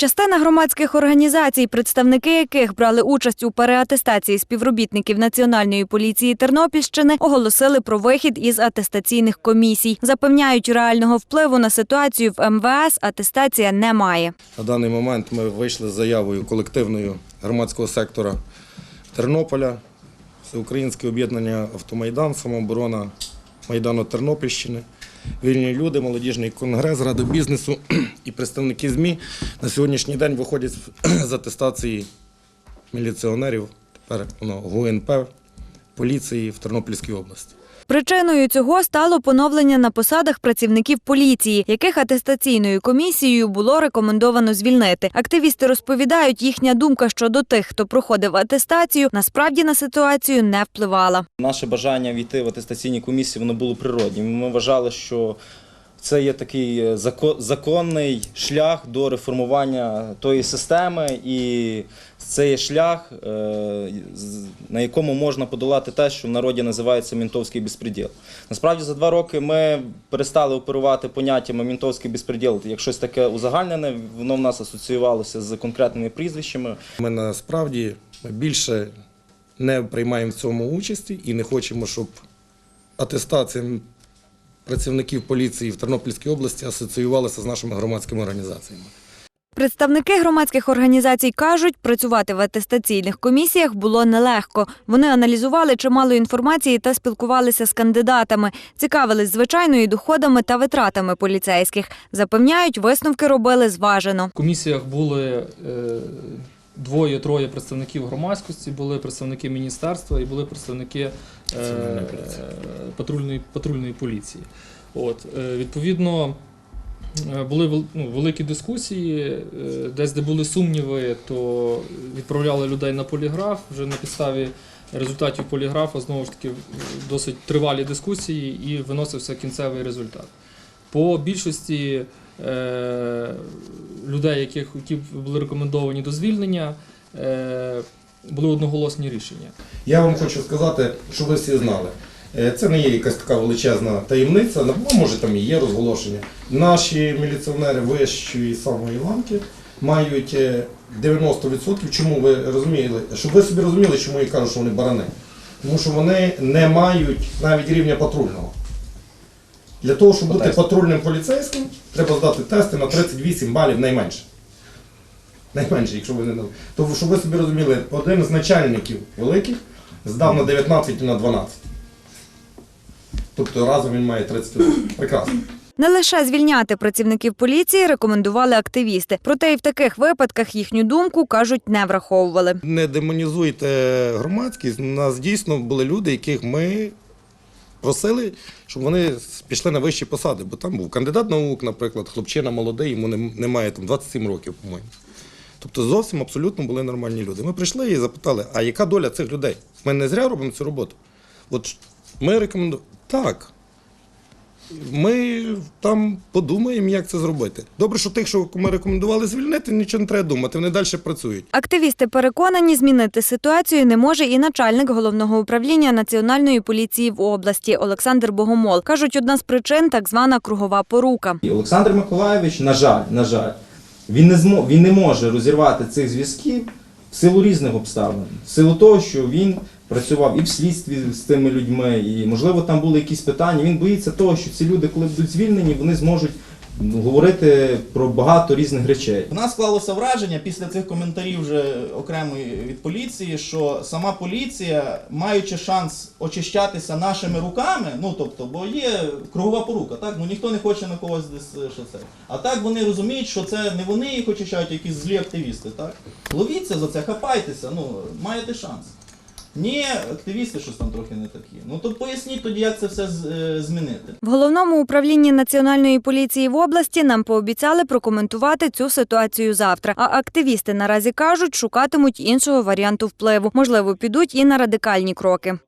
Частина громадських організацій, представники яких брали участь у переатестації співробітників Національної поліції Тернопільщини, оголосили про вихід із атестаційних комісій. Запевняють, реального впливу на ситуацію в МВС атестація не має. На даний момент ми вийшли з заявою колективною громадського сектора Тернополя, Всеукраїнське об'єднання Автомайдан, самооборона Майдану Тернопільщини, вільні люди, молодіжний конгрес, Рада бізнесу і представники ЗМІ на сьогоднішній день виходять з- атестації міліціонерів, тепер воно ГУНП, поліції в Тернопільській області. Причиною цього стало поновлення на посадах працівників поліції, яких атестаційною комісією було рекомендовано звільнити. Активісти розповідають, їхня думка щодо тих, хто проходив атестацію, насправді на ситуацію не впливала. Наше бажання війти в атестаційні комісії воно було природнім. Ми вважали, що це є такий е, законний шлях до реформування тої системи, і це є шлях, е, на якому можна подолати те, що в народі називається мінтовський безпреділ. Насправді за два роки ми перестали оперувати поняттями мінтовський безпреділ як щось таке узагальнене. Воно в нас асоціювалося з конкретними прізвищами. Ми насправді більше не приймаємо в цьому участі і не хочемо, щоб атестація працівників поліції в Тернопільській області асоціювалася з нашими громадськими організаціями. Представники громадських організацій кажуть, працювати в атестаційних комісіях було нелегко. Вони аналізували чимало інформації та спілкувалися з кандидатами, цікавились звичайною доходами та витратами поліцейських. Запевняють, висновки робили зважено. В комісіях були е, двоє-троє представників громадськості, були представники міністерства і були представники е, патрульної, патрульної поліції. От, е, відповідно, е, були ну, великі дискусії, е, десь де були сумніви, то відправляли людей на поліграф вже на підставі. Результатів поліграфа знову ж таки досить тривалі дискусії і виносився кінцевий результат. По більшості е, людей, яких були рекомендовані до звільнення, е, були одноголосні рішення. Я вам хочу сказати, щоб ви всі знали. е, Це не є якась така величезна таємниця, ну, може там і є розголошення. Наші міліціонери вищої самої ланки мають е, 90%. Чому ви розуміли? Щоб ви собі розуміли, чому я кажу, що вони барани. Тому що вони не мають навіть рівня патрульного. Для того, щоб По бути тесту. патрульним поліцейським, треба здати тести на 38 балів найменше. Найменше, якщо ви не знали. Тому, щоб ви собі розуміли, один з начальників великих здав на 19 і на 12. Тобто разом він має 31. Прекрасно. Не лише звільняти працівників поліції рекомендували активісти. Проте і в таких випадках їхню думку кажуть не враховували. Не демонізуйте громадськість. У нас дійсно були люди, яких ми просили, щоб вони пішли на вищі посади. Бо там був кандидат наук, наприклад, хлопчина молодий, йому немає там 27 років, по-моєму. Тобто зовсім абсолютно були нормальні люди. Ми прийшли і запитали, а яка доля цих людей? Ми не зря робимо цю роботу. От ми рекомендуємо. Так. Ми там подумаємо, як це зробити. Добре, що тих, що ми рекомендували звільнити, нічого не треба думати, вони далі працюють. Активісти переконані, змінити ситуацію не може і начальник головного управління національної поліції в області Олександр Богомол. кажуть, одна з причин так звана кругова порука. І Олександр Миколаєвич, на жаль, на жаль, він не змо, він не може розірвати цих зв'язків в силу різних обставин, в силу того, що він працював і в слідстві з тими людьми, і можливо там були якісь питання. Він боїться того, що ці люди, коли будуть звільнені, вони зможуть ну, говорити про багато різних речей. У нас склалося враження після цих коментарів вже окремої від поліції, що сама поліція, маючи шанс очищатися нашими руками, ну тобто, бо є кругова порука, так ну ніхто не хоче на когось десь е, що це. А так вони розуміють, що це не вони їх очищають, якісь злі активісти. Так ловіться за це, хапайтеся, ну маєте шанс. Ні, активісти щось там трохи не такі. Ну то поясніть тоді, як це все е, змінити. В головному управлінні національної поліції в області нам пообіцяли прокоментувати цю ситуацію завтра. А активісти наразі кажуть, шукатимуть іншого варіанту впливу. Можливо, підуть і на радикальні кроки.